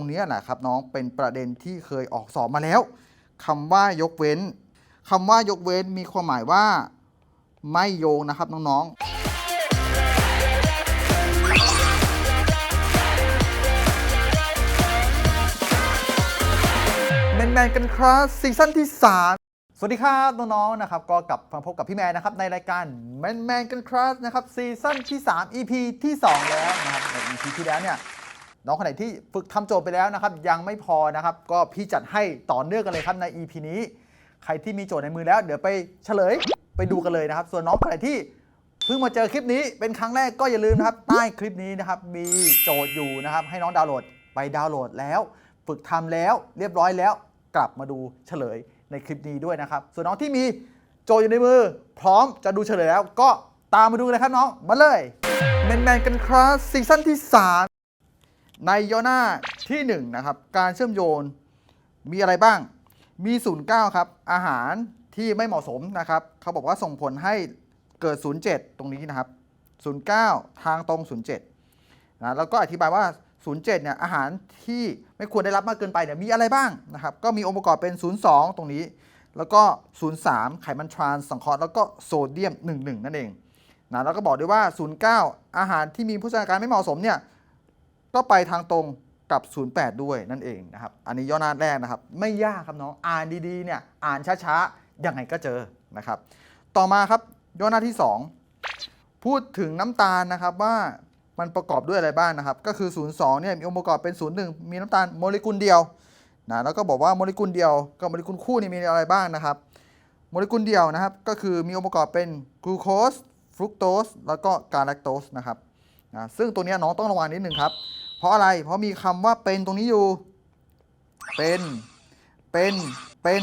รงนี้แหละครับน้องเป็นประเด็นที่เคยออกสอบมาแล้วคำว่ายกเว้นคำว่ายกเว้นมีความหมายว่า ไม่โยงนะครับน้องๆแมนๆกันครับซีซั่นที่ 3 สวัสดีครับน้องๆนะครับก็กลับมาพบกับพี่แมนนะครับในรายการแมนแมนกันครับนะครับซีซั่นที่ 3 EP ที่ 2 แล้วนะครับใน EP ที่แล้วเนี่ย น้องคนไหนที่ฝึกทำโจทย์ไปแล้วนะครับ ยังไม่พอนะครับ ก็พี่จัดให้ต่อเนื่องกันเลยครับใน EP นี้ ใครที่มีโจทย์ในมือแล้ว เดี๋ยวไปเฉลยไปดูกันเลยนะครับ ส่วนน้องคนไหนที่เพิ่งมาเจอคลิปนี้เป็นครั้งแรกก็อย่าลืมนะครับ ใต้คลิปนี้นะครับ มีโจทย์อยู่นะครับ ให้น้องดาวน์โหลดไปดาวน์โหลดแล้ว ฝึกทำแล้วเรียบร้อยแล้ว กลับมาดูเฉลยในคลิปนี้ด้วยนะครับ ส่วนน้องที่มีโจทย์อยู่ในมือ พร้อมจะดูเฉลยแล้ว ก็ตามมาดูเลยครับน้องมาเลยแมนๆกันครับซีซั่นที่ 3 ในย่อหน้าทีหนึ่1นะครับการเชื่อมโยงมีอะไรบ้าง มี 09 ครับ อาหารที่ไม่เหมาะสมนะครับเขาบอกว่าส่งผลให้เกิด 07 ตรงนี้นะครับ 09 ทางตรง 07นะแล้วก็อธิบายว่า 07 เนี่ยอาหารที่ไม่ควรได้รับมากเกินไปเนี่ยมีอะไรบ้างนะครับก็มีองค์ประกอบเป็น 02 ตรงนี้ แล้วก็ 03 ไขมันทรานส์สังเคราะห์แล้วก็โซเดียม 11 นั่นเองนะแล้วก็บอกด้วยว่า 09 อาหารที่มีโภชนาการไม่เหมาะสมเนี่ย ก็ไปทางตรงกับ 08 ด้วยนั่นเองนะครับ อันนี้ย่อหน้าแรกนะครับ ไม่ยากครับน้อง อ่านดีๆ เนี่ย อ่านช้าๆ ยังไงก็เจอนะครับ ต่อมาครับย่อหน้าที่ 2 พูดถึงน้ำตาลนะครับว่ามันประกอบด้วยอะไรบ้างนะครับ ก็คือ 02 เนี่ยมีองค์ประกอบเป็น 01 มีน้ำตาลโมเลกุลเดียวนะแล้วก็บอกว่าโมเลกุลเดียวกับโมเลกุลคู่นี่มีอะไรบ้างนะครับ โมเลกุลเดียวนะครับ ก็คือมีองค์ประกอบเป็นกลูโคสฟรุกโตสแล้วก็กาแลคโตสนะครับนะซึ่งตัวนี้น้องต้องระวังนิดนึงครับ เพราะอะไร เพราะมีคำว่าเป็นตรงนี้อยู่ เป็น เป็น เป็น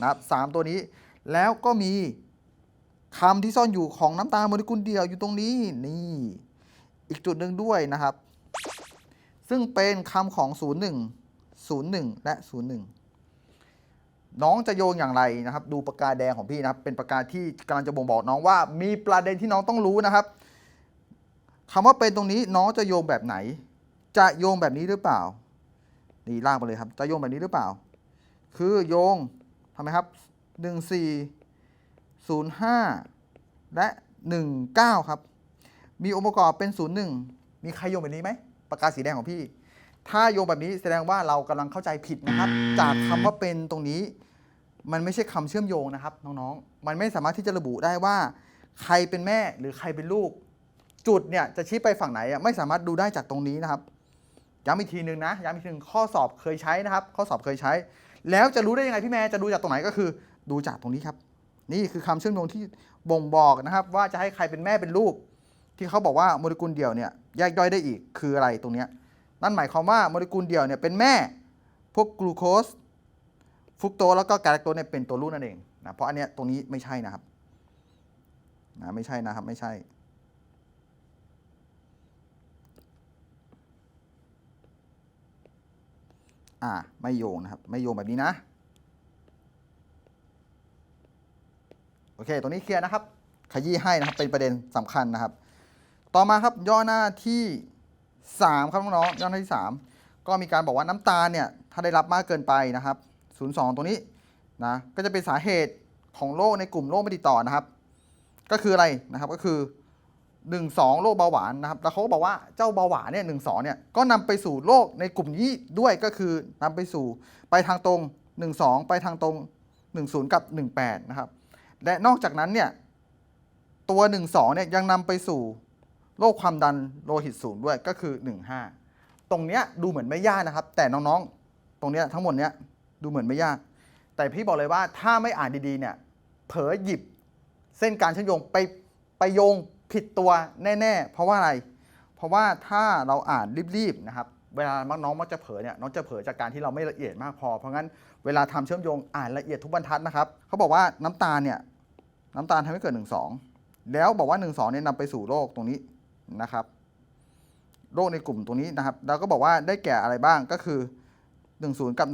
นะครับสามตัวนี้ แล้วก็มีคำที่ซ่อนอยู่ของน้ำตาลโมเลกุลเดียวอยู่ตรงนี้ นี่ อีกจุดหนึ่งด้วยนะครับ ซึ่งเป็นคำของ 01 01 และ 01 น้องจะโยงอย่างไรนะครับ ดูปากกาแดงของพี่นะครับ เป็นปากกาที่กำลังจะบ่งบอกน้องว่า มีประเด็นที่น้องต้องรู้นะครับคำว่าเป็นตรงนี้น้องจะโยงแบบไหน จะโยงแบบนี้หรือเปล่า นี่ลากไปเลยครับ จะโยงแบบนี้หรือเปล่า คือโยงทำไมครับ14 05และ19ครับ มีองค์ประกอบเป็น01มีใครโยงแบบนี้ไหมปากกาสีแดงของพี่ ถ้าโยงแบบนี้แสดงว่าเรากำลังเข้าใจผิดนะครับ จากคำว่าเป็นตรงนี้ มันไม่ใช่คำเชื่อมโยงนะครับน้องๆ มันไม่สามารถที่จะระบุได้ว่า ใครเป็นแม่หรือใครเป็นลูก จุดเนี่ยจะชี้ไปฝั่งไหนอะไม่สามารถดูได้จากตรงนี้นะครับ ย้ำอีกทีหนึ่งนะย้ำอีกทีหนึ่งข้อสอบเคยใช้นะครับ ข้อสอบเคยใช้ แล้วจะรู้ได้ยังไงพี่แม่จะดูจากตรงไหนก็คือ ดูจากตรงนี้ครับ นี่คือคำเชื่อมโยงที่บ่งบอกนะครับ ว่าจะให้ใครเป็นแม่เป็นลูก ที่เขาบอกว่าโมเลกุลเดี่ยวเนี่ยแยกย่อยได้อีกคืออะไรตรงเนี้ยนั่นหมายความว่าโมเลกุลเดี่ยวเนี่ยเป็นแม่ พวกกลูโคสฟุกโตแล้วก็กาแลคโตสเนี่ยเป็นตัวลูกนั่นเองนะเพราะอันเนี้ยตรงนี้ไม่ใช่นะครับนะไม่ใช่นะครับไม่ใช่ อ่าไม่โยงนะครับ ไม่โยงแบบนี้นะ โอเค ตรงนี้เคลียร์นะครับ ขยี้ให้นะครับ เป็นประเด็นสำคัญนะครับ ต่อมาครับย่อหน้าที่ 3 ครับน้องๆย่อหน้าที่ 3 ก็มีการบอกว่าน้ำตาลเนี่ยถ้าได้รับมากเกินไปนะครับ02 ตรงนี้นะก็จะเป็นสาเหตุของโรคในกลุ่มโรคไม่ติดต่อนะครับ ก็คืออะไรนะครับก็คือ 12 โรคเบาหวานนะครับ แล้วเขาก็บอกว่าเจ้าเบาหวานเนี่ย12เนี่ย ก็นำไปสู่โรคในกลุ่มนี้ด้วยก็คือนำไปสู่ไปทางตรง 12 ไปทางตรง 10 กับ 18 นะครับ และนอกจากนั้นเนี่ย ตัว 12 เนี่ยยังนำไปสู่โรคความดันโลหิตสูงด้วยก็คือ 15 ตรงเนี้ยดูเหมือนไม่ยากนะครับ แต่น้องๆ ตรงเนี้ยทั้งหมดเนี้ยดูเหมือนไม่ยาก แต่พี่บอกเลยว่าถ้าไม่อ่านดีๆเนี่ย เผลอหยิบเส้นการเชื่อมโยงไปไปโยง ผิดตัวแน่ ๆ เพราะว่าอะไร เพราะว่าถ้าเราอ่านรีบๆนะครับเวลามักน้องมักจะเผลอเนี่ยน้องจะเผลอจากการที่เราไม่ละเอียดมากพอ เพราะงั้นเวลาทำเชื่อมโยงอ่านละเอียดทุกบรรทัดนะครับเขาบอกว่าน้ำตาลเนี่ยน้ำตาลทำให้เกิด 1 2 แล้วบอกว่า 1 2เนี่ยนำไปสู่โรคตรงนี้นะครับโรคในกลุ่มตรงนี้นะครับแล้วก็บอกว่าได้แก่อะไรบ้างก็คือ 10 กับ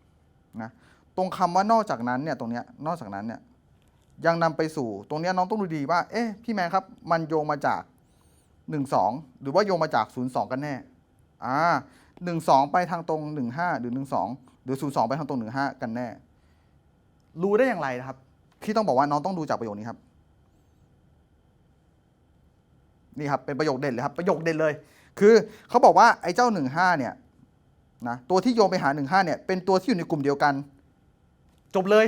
18นะตรงคำว่านอกจากนั้นเนี่ยตรงเนี้ยนอกจากนั้นเนี่ย ยังนำไปสู่ ตรงนี้น้องต้องดูดีว่า เอ๊ะ พี่แมนครับ มันโยงมาจาก 1 2 หรือว่าโยงมาจาก 0 2 กันแน่ อ่า12ไปทางตรง 15 หรือ 12 หรือ 02 ไปทางตรง 15 กันแน่ รู้ได้อย่างไรนะครับ พี่ต้องบอกว่าน้องต้องดูจากประโยคนี้ครับ นี่ครับ เป็นประโยคเด่นเลยครับ ประโยคเด่นเลย คือเขาบอกว่าไอ้เจ้า 15 เนี่ยนะ ตัวที่โยงไปหา 15 เนี่ย เป็นตัวที่อยู่ในกลุ่มเดียวกัน จบเลย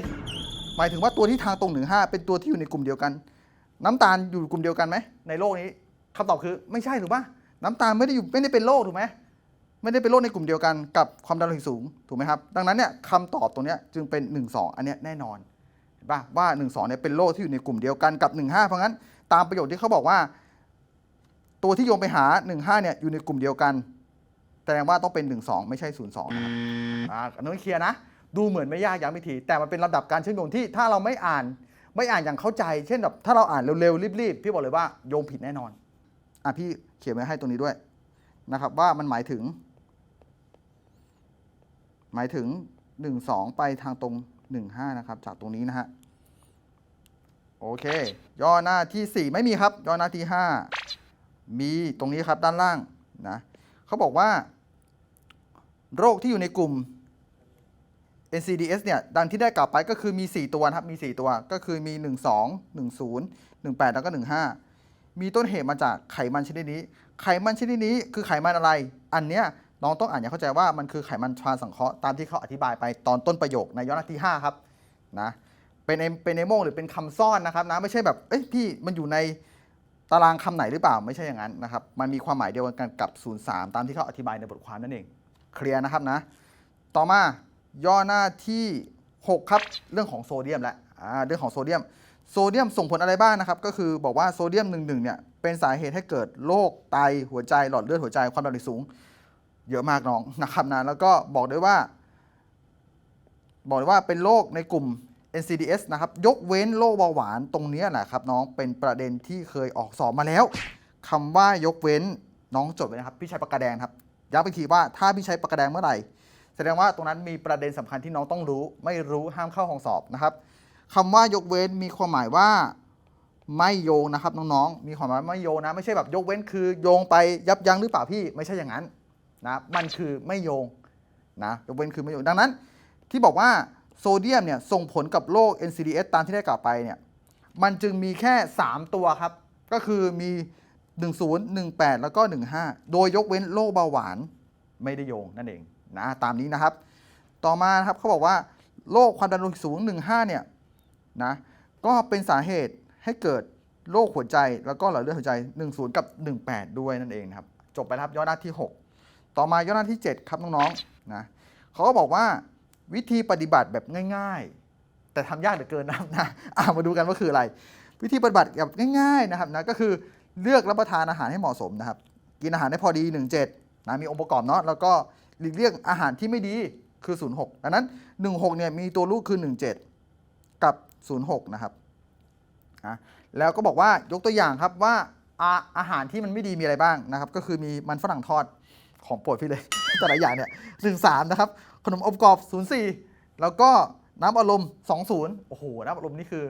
หมายถึงว่าตัวที่ทางตรง 15 เป็นตัวที่อยู่ในกลุ่มเดียวกัน น้ำตาลอยู่กลุ่มเดียวกันไหมในโลกนี้คำตอบคือไม่ใช่ถูกปะน้ำตาลไม่ได้อยู่ไม่ได้เป็นโรคถูกไหมไม่ได้เป็นโรคในกลุ่มเดียวกันกับความดันโลหิตสูงถูกไหมครับดังนั้นเนี่ยคำตอบตรงนี้จึงเป็น 1 2 อันนี้แน่นอนเห็นปะว่า 1 2เนี่ยเป็นโรคที่อยู่ในกลุ่มเดียวกันกับ 15 เพราะงั้นตามประโยคที่เขาบอกว่า ตัวที่โยงไปหา 15เนี่ยอยู่ในกลุ่มเดียวกันแสดงว่าต้องเป็น 1 2 ไม่ใช่ 0 2นะครับอ่าอันนี้เคลียร์นะ ดูเหมือนไม่ยากย้ำอีกที แต่มันเป็นลำดับการเชื่อมโยงที่ถ้าเราไม่อ่านไม่อ่านอย่างเข้าใจ เช่นแบบถ้าเราอ่านเร็วๆรีบๆพี่บอกเลยว่าโยงผิดแน่นอนอะพี่เขียนไว้ให้ตรงนี้ด้วยนะครับ ว่ามันหมายถึง หมายถึง 1 2 ไปทางตรง 1 5 นะครับ จากตรงนี้นะฮะโอเค ย่อหน้าที่ 4 ไม่มีครับ ย่อหน้าที่ 5 มีตรงนี้ครับด้านล่างนะเขาบอกว่า โรคที่อยู่ในกลุ่ม NCDS เนี่ยดังที่ได้กล่าวไปก็คือมี 4 ตัวนะครับมี 4 ตัวก็คือมี 1 2 1 0 1 8 แล้วก็ 15 มีต้นเหตุมาจากไขมันชนิดนี้ ไขมันชนิดนี้คือไขมันอะไร อันเนี้ยน้องต้องอ่านอย่างเข้าใจว่ามันคือไขมันทรานสังเคราะห์ตามที่เขาอธิบายไปตอนต้นประโยคในย่อหน้าที่ 5 ครับนะเป็นเอเป็นเอโมหรือเป็นคำซ่อนนะครับนะไม่ใช่แบบเอ้ยพี่มันอยู่ในตารางคำไหนหรือเปล่าไม่ใช่อย่างนั้นนะครับมันมีความหมายเดียวกันกับ 03 ตามที่เขาอธิบายในบทความนั่นเองเคลียร์นะครับนะต่อมา ย่อหน้าที่ 6 ครับ เรื่องของโซเดียมและเรื่องของโซเดียม โซเดียมส่งผลอะไรบ้างนะครับ ก็คือบอกว่าโซเดียม1 1เนี่ยเป็นสาเหตุให้เกิดโรคไตหัวใจหลอดเลือดหัวใจความดันสูง เยอะมากน้องนะครับนะแล้วก็บอกด้วยว่า บอกเลยว่าเป็นโรคในกลุ่ม NCDS นะครับ ยกเว้นโรคเบาหวานตรงนี้แหละครับน้องเป็นประเด็นที่เคยออกสอบมาแล้วคำว่ายกเว้นน้องจดไว้นะครับ พี่ใช้ปากกาแดงครับย้ำอีกทีว่าถ้าพี่ใช้ปากกาแดงเมื่อไหร่ แสดงว่าตรงนั้นมีประเด็นสำคัญที่น้องต้องรู้ ไม่รู้ห้ามเข้าห้องสอบนะครับคำว่ายกเว้นมีความหมายว่าไม่โยงนะครับน้องๆ มีความหมายไม่โยงนะ ไม่ใช่แบบยกเว้นคือโยงไปยับยั้งหรือเปล่าพี่ไม่ใช่อย่างนั้นนะมันคือไม่โยงนะยกเว้นคือไม่โยงดังนั้น ที่บอกว่าโซเดียมเนี่ยส่งผลกับโรค NCDS ตามที่ได้กล่าวไปเนี่ยมันจึงมีแค่ 3 ตัวครับ ก็คือมี 10 18 แล้วก็ 15 โดยยกเว้นโรคเบาหวานไม่ได้โยงนั่นเอง นะตามนี้นะครับ ต่อมานะครับเขาบอกว่าโรคความดันโลหิตสูง 15 เนี่ยนะก็เป็นสาเหตุให้เกิดโรคหัวใจแล้วก็หลอดเลือดหัวใจ 10 กับ 18 ด้วยนั่นเองนะครับ จบไปครับย่อหน้าที่ 6 ต่อมาย่อหน้าที่ 7 ครับน้องๆนะเขาก็บอกว่าวิธีปฏิบัติแบบง่าย ๆ แต่ทำยากเหลือเกินนะครับนะอะมาดูกันว่าคืออะไร วิธีปฏิบัติแบบง่ายๆนะครับนะก็คือเลือกรับประทานอาหารให้เหมาะสมนะครับ กินอาหารให้พอดี 17นะมีองค์ประกอบเนาะแล้วก็ หลีกเลี่ยงอาหารที่ไม่ดีคือ 06ดังนั้น 16เนี่ยมีตัวลูกคือ 17 กับ 06 นะครับอะแล้วก็บอกว่ายกตัวอย่างครับว่าอาอาหารที่มันไม่ดีมีอะไรบ้างนะครับ ก็คือมีมันฝรั่งทอดของโปรดพี่เลย แต่ละอย่างเนี่ยถึง3นะครับ ขนมอบกรอบ 04 แล้วก็น้ำอารมณ์20 โอ้โห น้ำอารมณ์นี่คือ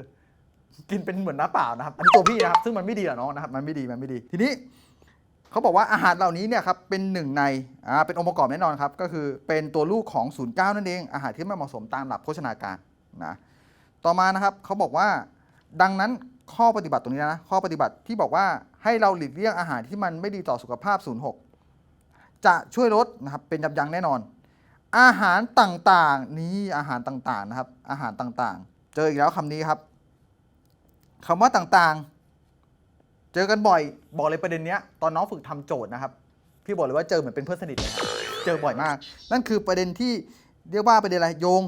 กินเป็นเหมือนน้ำเปล่านะครับ อันนี้ตัวพี่นะครับ ซึ่งมันไม่ดีแหละน้องนะครับ มันไม่ดี มันไม่ดี ทีนี้ เขาบอกว่าอาหารเหล่านี้เนี่ยครับเป็นหนึ่งในอ่าเป็นองค์ประกอบแน่นอนครับก็คือเป็นตัวลูกของ 09 นั่นเองอาหารที่ไม่เหมาะสมตามหลักโภชนาการนะต่อมานะครับเขาบอกว่าดังนั้นข้อปฏิบัติตรงนี้นะข้อปฏิบัติที่บอกว่าให้เราหลีกเลี่ยงอาหารที่มันไม่ดีต่อสุขภาพ 06 จะช่วยลดนะครับเป็นยับยั้งแน่นอน อาหารต่างๆนี่อาหารต่างๆนะครับอาหารต่างๆ เจออีกแล้วคำนี้ครับคำว่าต่างๆ เจอกันบ่อยบอกเลยประเด็นเนี้ยตอนน้องฝึกทำโจทย์นะครับ พี่บอกเลยว่าเจอเหมือนเป็นเพื่อนสนิทเลยครับเจอบ่อยมาก นั่นคือประเด็นที่เรียกว่าประเด็นอะไรโยง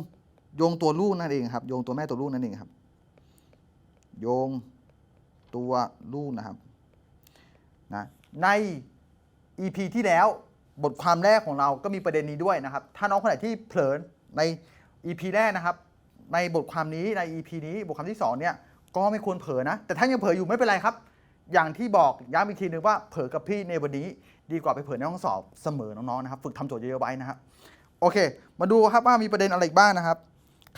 โยงตัวลูกนั่นเองครับ โยงตัวแม่ตัวลูกนั่นเองครับ โยงตัวลูกนะครับนะใน EP ที่แล้วบทความแรกของเราก็มีประเด็นนี้ด้วยนะครับ ถ้าน้องคนไหนที่เผลอใน EP แรกนะครับ ในบทความนี้ใน EP นี้บทความที่สองเนี่ยก็ไม่ควรเผลอนะ แต่ถ้ายังเผลออยู่ไม่เป็นไรครับ อย่างที่บอกย้ำอีกทีนึงว่าเผลอกับพี่ในวันนี้ดีกว่าไปเผลอในห้องสอบเสมอน้องๆนะครับฝึกทำโจทย์เยอะๆไว้นะครับโอเค มาดูครับว่ามีประเด็นอะไรอีกบ้างนะครับ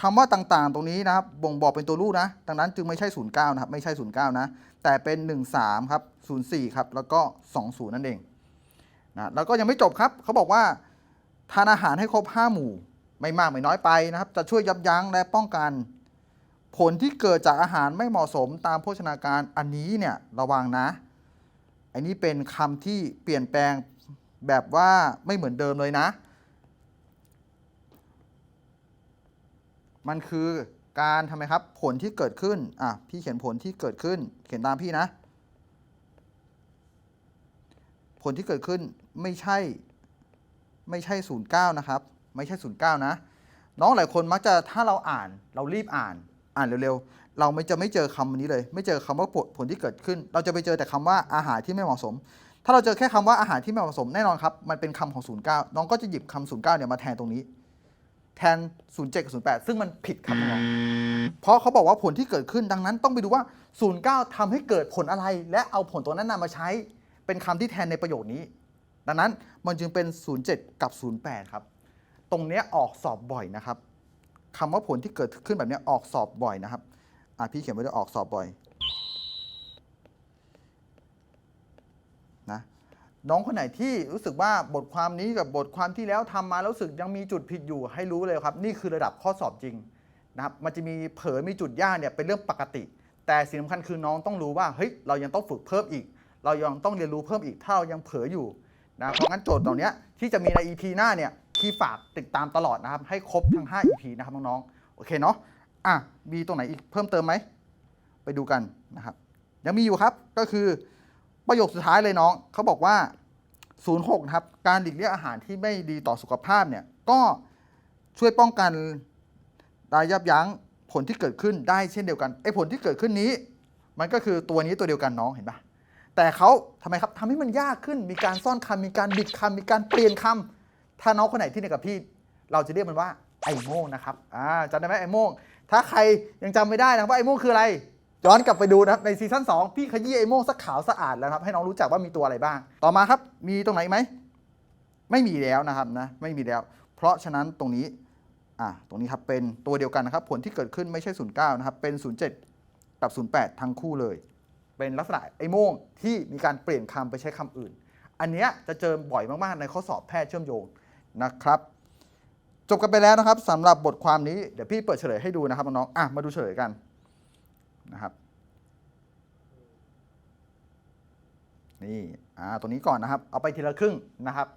คำว่าต่างๆ ตรงนี้นะครับบ่งบอกเป็นตัวลูกนะดังนั้นจึงไม่ใช่ 09 นะครับ ไม่ใช่ 09 นะ แต่เป็น 13 ครับ 04 ครับ แล้วก็ 20 นั่นเองนะแล้วก็ยังไม่จบครับ เขาบอกว่าทานอาหารให้ครบ 5 หมู่ ไม่มากไม่น้อยไปนะครับ จะช่วยยับยั้งและป้องกัน ผลที่เกิดจากอาหารไม่เหมาะสมตามโภชนาการอันนี้เนี่ยระวังนะ อันนี้เป็นคำที่เปลี่ยนแปลงแบบว่าไม่เหมือนเดิมเลยนะ มันคือการทำไมครับผลที่เกิดขึ้น อะ พี่เขียนผลที่เกิดขึ้น เขียนตามพี่นะ ผลที่เกิดขึ้นไม่ใช่ ไม่ใช่09นย์นะครับ ไม่ใช่09นะ น้องหลายคนมักจะถ้าเราอ่านเรารีบอ่าน อ่านเร็วๆ เราไม่จะไม่เจอคำนี้เลย ไม่เจอคำว่าผลผลที่เกิดขึ้น เราจะไปเจอแต่คำว่าอาหารที่ไม่เหมาะสม ถ้าเราเจอแค่คำว่าอาหารที่ไม่เหมาะสมแน่นอนครับมันเป็นคำของ09น้องก็จะหยิบคำ09เนี่ยมาแทนตรงนี้ แทน07กับ08ซึ่งมันผิดครับน้องเพราะเขาบอกว่าผลที่เกิดขึ้นดังนั้นต้องไปดูว่า09ทำให้เกิดผลอะไร และเอาผลตัวนั้นนำมาใช้ เป็นคำที่แทนในประโยคนี้ ดังนั้นมันจึงเป็น 07 กับ 08 ครับ ตรงเนี้ยออกสอบบ่อยนะครับ คำว่าผลที่เกิดขึ้นแบบนี้ออกสอบบ่อยนะครับอะพี่เขียนไว้ด้วยออกสอบบ่อยนะน้องคนไหนที่รู้สึกว่าบทความนี้กับบทความที่แล้วทำมาแล้วรู้สึกยังมีจุดผิดอยู่ให้รู้เลยครับ นี่คือระดับข้อสอบจริงนะครับมันจะมีเผลอมีจุดยากเนี่ยเป็นเรื่องปกติ แต่สิ่งสำคัญคือน้องต้องรู้ว่าเฮ้ยเรายังต้องฝึกเพิ่มอีก เรายังต้องเรียนรู้เพิ่มอีกถ้าเรายังเผลออยู่นะเพราะงั้นโจทย์เหล่านี้ที่จะมีใน EP หน้าเนี่ย ที่ฝากติดตามตลอดนะครับ ให้ครบทั้ง 5 EP นะครับน้องๆ โอเคเนาะ อะมีตรงไหนอีกเพิ่มเติมไหม ไปดูกันนะครับ ยังมีอยู่ครับ ก็คือประโยคสุดท้ายเลยน้อง เขาบอกว่า 06นะครับ การหลีกเลี่ยงอาหารที่ไม่ดีต่อสุขภาพเนี่ย ก็ช่วยป้องกันได้ยับยั้งผลที่เกิดขึ้นได้เช่นเดียวกัน ไอ้ผลที่เกิดขึ้นนี้ มันก็คือตัวนี้ตัวเดียวกันน้องเห็นปะแต่เขาทำไมครับทำให้มันยากขึ้น มีการซ่อนคำมีการบิดคำมีการเปลี่ยนคำ ถ้าน้องคนไหนที่เนยกับพี่ เราจะเรียกมันว่าไอโม่งนะครับอ่าจำได้ไหมไอโม่งถ้าใครยังจำไม่ได้นะว่าไอโม่งคืออะไรย้อนกลับไปดูนะครับในซีซั่น2พี่ขยี้ไอโม่งสักขาวสะอาดแล้วครับให้น้องรู้จักว่ามีตัวอะไรบ้าง ต่อมาครับมีตรงไหนไหมไม่มีแล้วนะครับนะไม่มีแล้ว เพราะฉะนั้นตรงนี้อะตรงนี้ครับเป็นตัวเดียวกันนะครับผลที่เกิดขึ้นไม่ใช่ 09 นะครับเป็น 07 กับ 08 ทั้งคู่เลย เป็นลักษณะไอ้โม่งที่มีการเปลี่ยนคำไปใช้คำอื่น อันเนี้ยจะเจอบ่อยมากๆในข้อสอบแพทย์เชื่อมโยง นะครับ จบกันไปแล้วนะครับสำหรับบทความนี้เดี๋ยวพี่เปิดเฉลยให้ดูนะครับน้องๆอะมาดูเฉลยกันนะครับนี่อ่าตรงนี้ก่อนนะครับ เอาไปทีละครึ่งนะครับ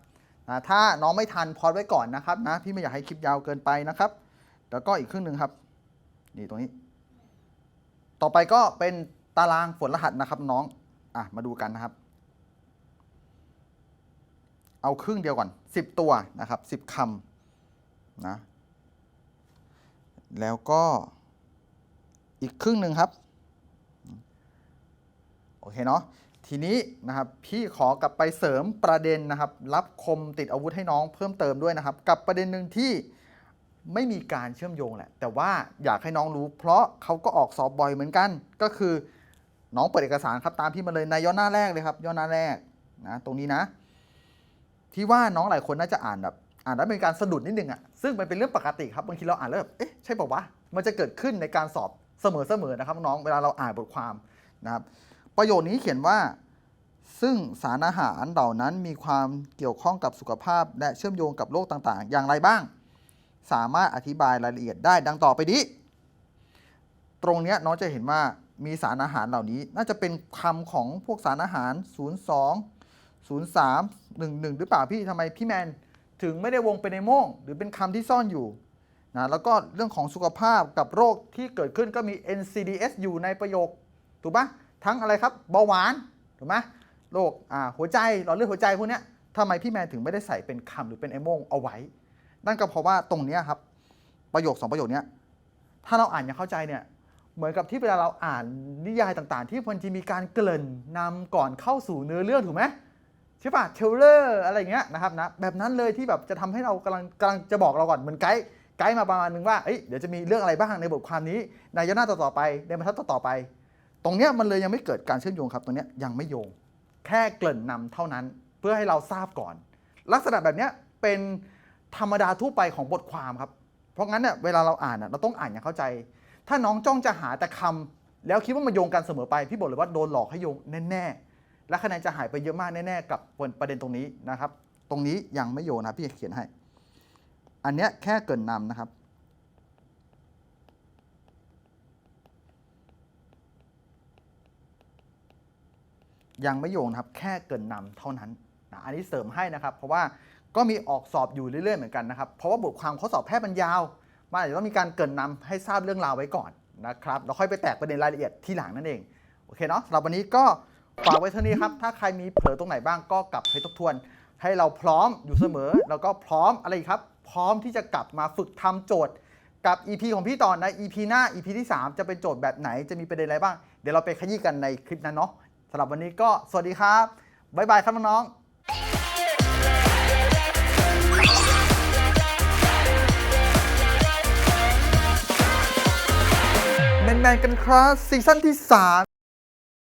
นะถ้าน้องไม่ทันพอดไว้ก่อนนะครับนะพี่ไม่อยากให้คลิปยาวเกินไปนะครับ แล้วก็อีกครึ่งหนึ่งครับ นี่ตรงนี้ ต่อไปก็เป็นตารางฝนรหัสนะครับน้องอะมาดูกันนะครับ เอาครึ่งเดียวก่อน 10 ตัวนะครับ 10คำนะแล้วก็อีกครึ่งหนึ่งครับ โอเคเนาะทีนี้นะครับพี่ขอกลับไปเสริมประเด็นนะครับ รับคมติดอาวุธให้น้องเพิ่มเติมด้วยนะครับ กับประเด็นหนึ่งที่ไม่มีการเชื่อมโยงแหละ แต่ว่าอยากให้น้องรู้ เพราะเขาก็ออกสอบบ่อยเหมือนกัน ก็คือน้องเปิดเอกสารครับตามที่มาเลยในย่อหน้าแรกเลยครับย่อหน้าแรกนะตรงนี้นะ ที่ว่าน้องหลายคนน่าจะอ่านแบบอ่านแล้วเป็นการสะดุดนิดนึงอะ่ะซึ่งมันเป็นเรื่องปกติครับบางทีเราอ่านแล้วแบบเอ๊ะใช่ป่าวะมันจะเกิดขึ้นในการสอบเสมอๆนะครับน้องเวลาเราอ่านบทความนะครับ ประโยคนี้เขียนว่า ซึ่งสารอาหารเหล่านั้นมีความเกี่ยวข้องกับสุขภาพ และเชื่อมโยงกับโรคต่างๆ อย่างไรบ้าง สามารถอธิบายรายละเอียดได้ดังต่อไปนี้ ตรงนี้น้องจะเห็นว่ามีสารอาหารเหล่านี้ น่าจะเป็นคำของพวกสารอาหาร 02 03 11 หรือเปล่าพี่ทำไมพี่แมนถึงไม่ได้วงเป็นในโม่ง หรือเป็นคำที่ซ่อนอยู่นะแล้วก็เรื่องของสุขภาพกับโรคที่เกิดขึ้นก็มี NCDS อยู่ในประโยค ถูกปะทั้งอะไรครับเบาหวาน ถูกไหมโรคหัวใจหลอดเลือดหัวใจพวกเนี้ยทำไมพี่แมนถึงไม่ได้ใส่เป็นคำหรือเป็นไอโมงเอาไว้ นั่นก็เพราะว่าตรงนี้ครับ ประโยคสองประโยคนี้ถ้าเราอ่านอย่างเข้าใจเนี่ยเหมือนกับที่เวลาเราอ่านนิยายต่างๆ ที่มันจะมีการเกริ่นนำก่อนเข้าสู่เนื้อเรื่องถูกไหม ใช่ปะเทเลอร์อะไรอย่างเงี้ยนะครับนะแบบนั้นเลยที่แบบจะทำให้เรากำลังกำลังจะบอกเราก่อนเหมือนไกด์ไกด์มาประมาณนึงว่าเอ้ยเดี๋ยวจะมีเรื่องอะไรบ้างในบทความนี้ในย่อหน้าต่อๆไปในบรรทัดต่อๆไป ตรงเนี้ยมันเลยยังไม่เกิดการเชื่อมโยงครับตรงเนี้ยยังไม่โยง แค่เกริ่นนำเท่านั้นเพื่อให้เราทราบก่อน ลักษณะแบบเนี้ยเป็นธรรมดาทั่วไปของบทความครับ เพราะงั้นเนี่ยเวลาเราอ่านเราต้องอ่านอย่างเข้าใจ ถ้าน้องจ้องจะหาแต่คำแล้วคิดว่ามันโยงกันเสมอไปพี่บอกเลยว่าโดนหลอกให้โยงแน่ๆ และคะแนนจะหายไปเยอะมากแน่ๆกับประเด็นตรงนี้นะครับ ตรงนี้ยังไม่โยงนะพี่เขียนให้ อันเนี้ยแค่เกินนำนะครับ ยังไม่โยงครับ แค่เกินนำเท่านั้นนะอันนี้เสริมให้นะครับ เพราะว่าก็มีออกสอบอยู่เรื่อยๆเหมือนกันนะครับ เพราะว่าบทความข้อสอบแพทย์มันยาว มันอาจจะต้องมีการเกินนำให้ทราบเรื่องราวไว้ก่อนนะครับ แล้วค่อยไปแตกประเด็นรายละเอียดที่หลังนั่นเอง โอเคเนาะสำหรับวันนี้ก็ ฝากไว้เท่านี้ครับ ถ้าใครมีเผลอตรงไหนบ้างก็กลับไปทบทวน ให้เราพร้อมอยู่เสมอ แล้วก็พร้อมอะไรครับ พร้อมที่จะกลับมาฝึกทำโจทย์กับ EP ของพี่ต่อใน EP หน้า EP ที่ 3 จะเป็นโจทย์แบบไหนจะมีประเด็นอะไรบ้าง เดี๋ยวเราไปขยี้กันในคลิปนั้นเนาะสำหรับวันนี้ก็สวัสดีครับบ๊ายบายครับน้องๆแมนๆกันครับซีซั่นที่ 3